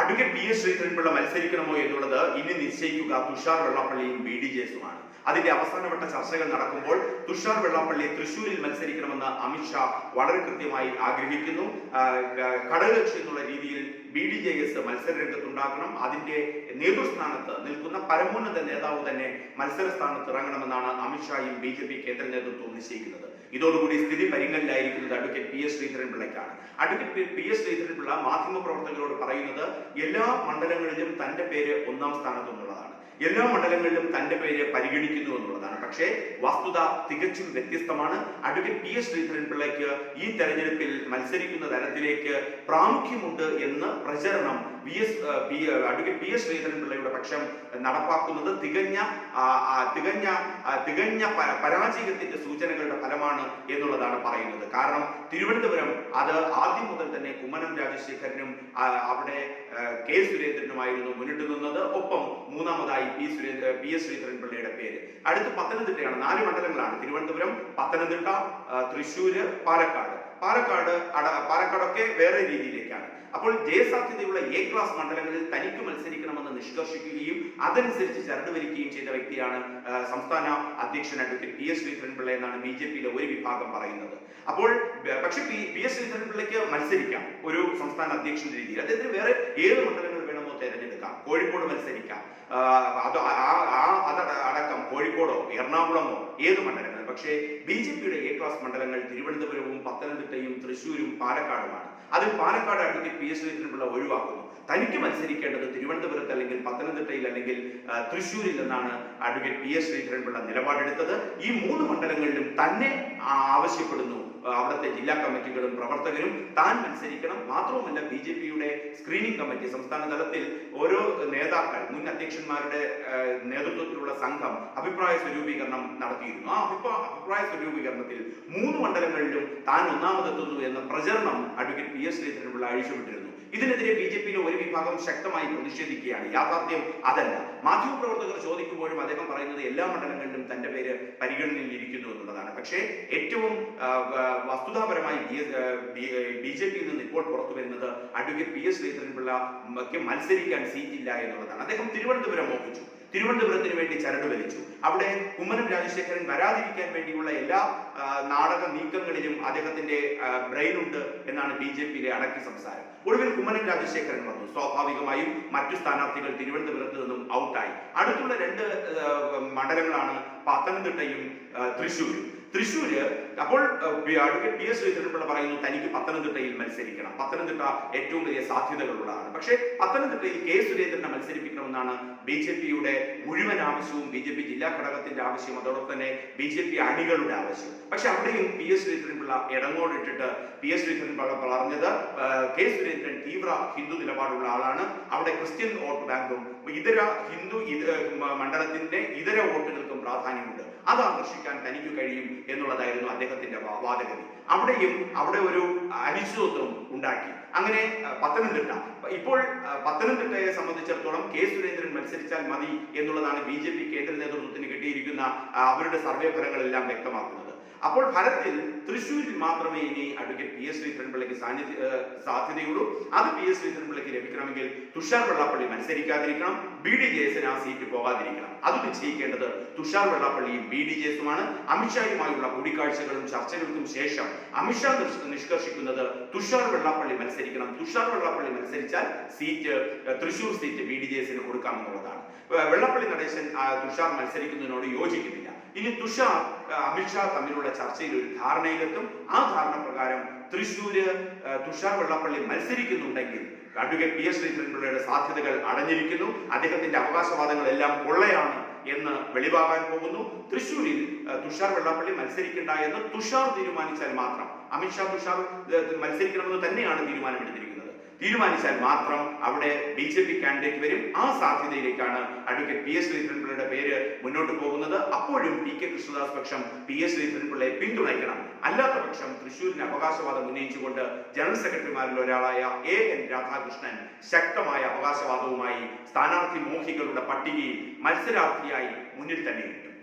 Advocate P S Sreedharan Pillai മത്സരിക്കണമോ എന്നുള്ളത് ഇനി നിശ്ചയിക്കുക തുഷാർ വെള്ളാപ്പള്ളിയും ബി ഡി ജെസുമാണ് അതിന്റെ അവസാനവട്ട ചർച്ചകൾ നടക്കുമ്പോൾ തുഷാർ വെള്ളാപ്പള്ളി തൃശൂരിൽ മത്സരിക്കണമെന്ന് അമിത്ഷാ വളരെ കൃത്യമായി ആഗ്രഹിക്കുന്നു. ഘടകകക്ഷി എന്നുള്ള രീതിയിൽ ബി ഡി ജെ എസ് മത്സര രംഗത്തുണ്ടാക്കണം അതിന്റെ നേതൃസ്ഥാനത്ത് നിൽക്കുന്ന പരമോന്നത നേതാവ് തന്നെ മത്സര സ്ഥാനത്ത് ഇറങ്ങണമെന്നാണ് അമിത്ഷായും ബി ജെ പി കേന്ദ്ര നേതൃത്വവും നിശ്ചയിക്കുന്നത്. ഇതോടുകൂടി സ്ഥിതി പരിഗണനയിലായിരിക്കുന്നത് അഡ്വക്കേറ്റ് പി എസ് ശ്രീധരൻപിള്ളയ്ക്കാണ് അഡ്വക്കേറ്റ് പി എസ് ശ്രീധരൻപിള്ള മാധ്യമപ്രവർത്തകരോട് പറയുന്നത് എല്ലാ മണ്ഡലങ്ങളിലും തന്റെ പേര് ഒന്നാം സ്ഥാനത്ത് എന്നുള്ളതാണ്. എല്ലാ മണ്ഡലങ്ങളിലും തന്റെ പേര് പരിഗണിക്കുന്നു എന്നുള്ളതാണ്. പക്ഷേ വസ്തുത തികച്ചും വ്യത്യസ്തമാണ്. അഡ്വക്കേറ്റ് പി എസ് ശ്രീധരൻപിള്ളയ്ക്ക് ഈ തെരഞ്ഞെടുപ്പിൽ മത്സരിക്കുന്ന തരത്തിലേക്ക് പ്രാമുഖ്യമുണ്ട് എന്ന് പ്രചരണം V S advocate P S ശ്രീധരൻപിള്ളയുടെ പക്ഷം നടപ്പാക്കുന്നത് തികഞ്ഞ തികഞ്ഞ തികഞ്ഞ പരാജയത്തിന്റെ സൂചനകളുടെ ഫലമാണ് എന്നുള്ളതാണ് പറയുന്നത്. കാരണം തിരുവനന്തപുരം അത് ആദ്യം മുതൽ തന്നെ കുമ്മനം രാജശേഖരനും അവിടെ കെ സുരേന്ദ്രനുമായിരുന്നു മുന്നിട്ട് നിന്നത്. ഒപ്പം മൂന്നാമതായി P Surendra P S Sreedharan പിള്ളയുടെ പേര്. അടുത്ത് പത്തനംതിട്ടയാണ് നാല് മണ്ഡലങ്ങളാണ്. തിരുവനന്തപുരം പത്തനംതിട്ട തൃശ്ശൂര് പാലക്കാട്. പാലക്കാട് അട പാലക്കാടൊക്കെ വേറെ രീതിയിലേക്കാണ്. അപ്പോൾ ജയസാധ്യതയുള്ള എ ക്ലാസ് മണ്ഡലങ്ങളിൽ തനിക്ക് മത്സരിക്കണമെന്ന് നിഷ്കർഷിക്കുകയും അതനുസരിച്ച് ചരട് വലിക്കുകയും ചെയ്ത വ്യക്തിയാണ് സംസ്ഥാന അധ്യക്ഷൻ അഡ്വക്കേറ്റ് പി എസ് ശ്രീധരൻപിള്ള എന്നാണ് ബി ജെ പിയിലെ ഒരു വിഭാഗം പറയുന്നത്. അപ്പോൾ പക്ഷെ പി എസ് ശ്രീധരൻപിള്ളയ്ക്ക് മത്സരിക്കാം ഒരു സംസ്ഥാന അധ്യക്ഷൻ രീതിയിൽ. അദ്ദേഹത്തിന് വേറെ ഏത് മണ്ഡലങ്ങൾ വേണമോ തിരഞ്ഞെടുക്കാം. കോഴിക്കോട് മത്സരിക്കാം. അത് അടക്കം കോഴിക്കോടോ എറണാകുളമോ ഏത് മണ്ഡലങ്ങൾ. പക്ഷേ ബി ജെ പിയുടെ എ ക്ലാസ് മണ്ഡലങ്ങൾ തിരുവനന്തപുരവും തൃശ്ശൂരും പാലക്കാടുമാണ്. അതിൽ Palakkad advocate P S Sreedharan Pillai ഒഴിവാക്കുന്നു. തനിക്ക് മത്സരിക്കേണ്ടത് തിരുവനന്തപുരത്ത് അല്ലെങ്കിൽ പത്തനംതിട്ടയിൽ അല്ലെങ്കിൽ തൃശ്ശൂരിൽ എന്നാണ് അഡ്വക്കേറ്റ് പി എസ് ശ്രീധരൻപിള്ള നിലപാടെടുത്തത്. ഈ മൂന്ന് മണ്ഡലങ്ങളിലും തന്നെ ആവശ്യപ്പെടുന്നു അവിടുത്തെ ജില്ലാ കമ്മിറ്റികളും പ്രവർത്തകരും. താൻ മത്സരിക്കണം. മാത്രവുമല്ല ബി ജെ പിയുടെ സ്ക്രീനിംഗ് കമ്മിറ്റി സംസ്ഥാന തലത്തിൽ ഓരോ നേതാക്കൾ മുൻ അധ്യക്ഷന്മാരുടെ നേതൃത്വത്തിലുള്ള സംഘം അഭിപ്രായ സ്വരൂപീകരണം നടത്തിയിരുന്നു. ആ അഭിപ്രായ സ്വരൂപീകരണത്തിൽ മൂന്ന് മണ്ഡലങ്ങളിലും താൻ ഒന്നാമതെത്തുന്നു എന്ന പ്രചരണം അഡ്വക്കേറ്റ് പി എസ് ശ്രീധരൻപിള്ള അഴിച്ചുവിട്ടിരുന്നു. ഇതിനെതിരെ ബി ജെ പിയിലെ ഒരു വിഭാഗം ശക്തമായി പ്രതിഷേധിക്കുകയാണ്. യാഥാർത്ഥ്യം അതല്ല. മാധ്യമപ്രവർത്തകർ ചോദിക്കുമ്പോഴും അദ്ദേഹം പറയുന്നത് എല്ലാ മണ്ഡലങ്ങളിലും തന്റെ പേര് പരിഗണനയിൽ ഇരിക്കുന്നു എന്നുള്ളതാണ്. പക്ഷേ ഏറ്റവും വസ്തുതാപരമായി ബി ജെ പിയിൽ നിന്ന് ഇപ്പോൾ പുറത്തു വരുന്നത് അഡ്വക്കേറ്റ് പി എസ് ശ്രീധരൻപിള്ളക്ക് മത്സരിക്കാൻ സീറ്റില്ല എന്നുള്ളതാണ്. അദ്ദേഹം തിരുവനന്തപുരം മോഹിച്ചു. തിരുവനന്തപുരത്തിന് വേണ്ടി ചരട് വലിച്ചു. അവിടെ കുമ്മനം രാജശേഖരൻ വരാതിരിക്കാൻ വേണ്ടിയുള്ള എല്ലാ നാടക നീക്കങ്ങളിലും അദ്ദേഹത്തിന്റെ ബ്രെയിൻ ഉണ്ട് എന്നാണ് ബി ജെ പിയിലെ അടക്കി സംസാരം. ഒടുവിൽ കുമ്മനം രാജശേഖരൻ വന്നു. സ്വാഭാവികമായും മറ്റു സ്ഥാനാർത്ഥികൾ തിരുവനന്തപുരത്ത് നിന്നും ഔട്ടായി അടുത്തുള്ള രണ്ട് മണ്ഡലങ്ങളാണ് പത്തനംതിട്ടയും തൃശ്ശൂരും. തൃശ്ശൂര്. അപ്പോൾ അഡ്വക്കേറ്റ് പി എസ് ശ്രീധരൻപിള്ള പറയുന്നു തനിക്ക് പത്തനംതിട്ടയിൽ മത്സരിക്കണം. പത്തനംതിട്ട ഏറ്റവും വലിയ സാധ്യതകളുള്ളതാണ് പക്ഷേ പത്തനംതിട്ടയിൽ കെ സുരേന്ദ്രനെ മത്സരിപ്പിക്കണമെന്നാണ് ബി ജെ പിയുടെ മുഴുവൻ ആവശ്യവും ബി ജെ പി ജില്ലാ ഘടകത്തിന്റെ ആവശ്യം അതോടൊപ്പം തന്നെ ബി ജെ പി അണികളുടെ ആവശ്യം. പക്ഷെ അവിടെയും പി എസ് ശ്രീധരൻപിള്ള ഇടങ്ങോടിട്ടിട്ട് പി എസ് ശ്രീധരൻപിള്ള പറഞ്ഞത് കെ സുരേന്ദ്രൻ തീവ്ര ഹിന്ദു നിലപാടുള്ള ആളാണ്. അവിടെ ക്രിസ്ത്യൻ വോട്ട് ബാങ്കും ഇതര ഹിന്ദു മണ്ഡലത്തിന്റെ ഇതര വോട്ടുകൾക്കും പ്രാധാന്യമുണ്ട്. അത് ആകർഷിക്കാൻ തനിക്ക് കഴിയും എന്നുള്ളതായിരുന്നു അദ്ദേഹത്തിന്റെ വാ- വാദഗതി അവിടെയും അവിടെ ഒരു അനിശ്ചിതത്വം ഉണ്ടാക്കി. അങ്ങനെ പത്തനംതിട്ട. ഇപ്പോൾ പത്തനംതിട്ടയെ സംബന്ധിച്ചിടത്തോളം കെ സുരേന്ദ്രൻ മത്സരിച്ചാൽ മതി എന്നുള്ളതാണ് ബി കേന്ദ്ര നേതൃത്വത്തിന് കിട്ടിയിരിക്കുന്ന അവരുടെ സർവേ ഫലങ്ങളെല്ലാം വ്യക്തമാക്കുന്നത്. അപ്പോൾ ഫലത്തിൽ തൃശ്ശൂരിൽ മാത്രമേ ഇനി അഡ്വക്കേറ്റ് പി എസ് ശ്രീധരൻപിള്ളയ്ക്ക് സാന്നിധ്യ സാധ്യതയുള്ളൂ. അത് പി എസ് ശ്രീധരൻപിള്ളയ്ക്ക് ലഭിക്കണമെങ്കിൽ തുഷാർ വെള്ളാപ്പള്ളി മത്സരിക്കാതിരിക്കണം. ബി ഡി ജെഎസിന് ആ സീറ്റ് പോകാതിരിക്കണം. അത് നിശ്ചയിക്കേണ്ടത് തുഷാർ വെള്ളാപ്പള്ളിയും ബി ഡി ജെ എസുമാണ് അമിത്ഷായുമായുള്ള കൂടിക്കാഴ്ചകളും ചർച്ചകൾക്കും ശേഷം അമിത്ഷാ നിഷ്- നിഷ്കർഷിക്കുന്നത് തുഷാർ വെള്ളാപ്പള്ളി മത്സരിക്കണം. Tushar Vellappally മത്സരിച്ചാൽ seat Thrissur seat B D J എസിന് കൊടുക്കാമെന്നുള്ളതാണ് വെള്ളപ്പള്ളി നടേശൻ തുഷാർ മത്സരിക്കുന്നതിനോട് യോജിക്കുന്നില്ല. ഇനി തുഷാർ അമിത്ഷാ തമ്മിലുള്ള ചർച്ചയിൽ ഒരു ധാരണയിലെത്തും. ആ ധാരണ പ്രകാരം തൃശ്ശൂര് ആ, തുഷാർ വെള്ളാപ്പള്ളി മത്സരിക്കുന്നുണ്ടെങ്കിൽ അഡ്വക്കേറ്റ് പി എസ് ശ്രീധരൻപിള്ളയുടെ സാധ്യതകൾ അടഞ്ഞിരിക്കുന്നു. അദ്ദേഹത്തിന്റെ അവകാശവാദങ്ങളെല്ലാം കൊള്ളയാണ് എന്ന് വെളിവാകാൻ പോകുന്നു. തൃശൂരിൽ തുഷാർ വെള്ളാപ്പള്ളി മത്സരിക്കണ്ട എന്ന് തുഷാർ തീരുമാനിച്ചാൽ മാത്രം അമിത്ഷാ തുഷാർ മത്സരിക്കണമെന്ന് തന്നെയാണ് തീരുമാനമെടുത്തിരിക്കുന്നത്. തീരുമാനിച്ചാൽ മാത്രം അവിടെ ബി ജെ പി കാൻഡിഡേറ്റ് വരും. ആ സാധ്യതയിലേക്കാണ് അഡ്വക്കേറ്റ് പി എസ് ശ്രീധരൻപിള്ളയുടെ പേര് മുന്നോട്ട് പോകുന്നത്. അപ്പോഴും പി കെ കൃഷ്ണദാസ് പക്ഷം പി എസ് ശ്രീധരൻപിള്ളയെ പിന്തുണയ്ക്കണം. അല്ലാത്ത പക്ഷം തൃശ്ശൂരിന് അവകാശവാദം ഉന്നയിച്ചുകൊണ്ട് ജനറൽ സെക്രട്ടറിമാരിൽ ഒരാളായ എ എൻ രാധാകൃഷ്ണൻ ശക്തമായ അവകാശവാദവുമായി സ്ഥാനാർത്ഥി മോഹികളുടെ പട്ടികയിൽ മത്സരാർത്ഥിയായി മുന്നിൽ തന്നെ തന്നെയുണ്ട്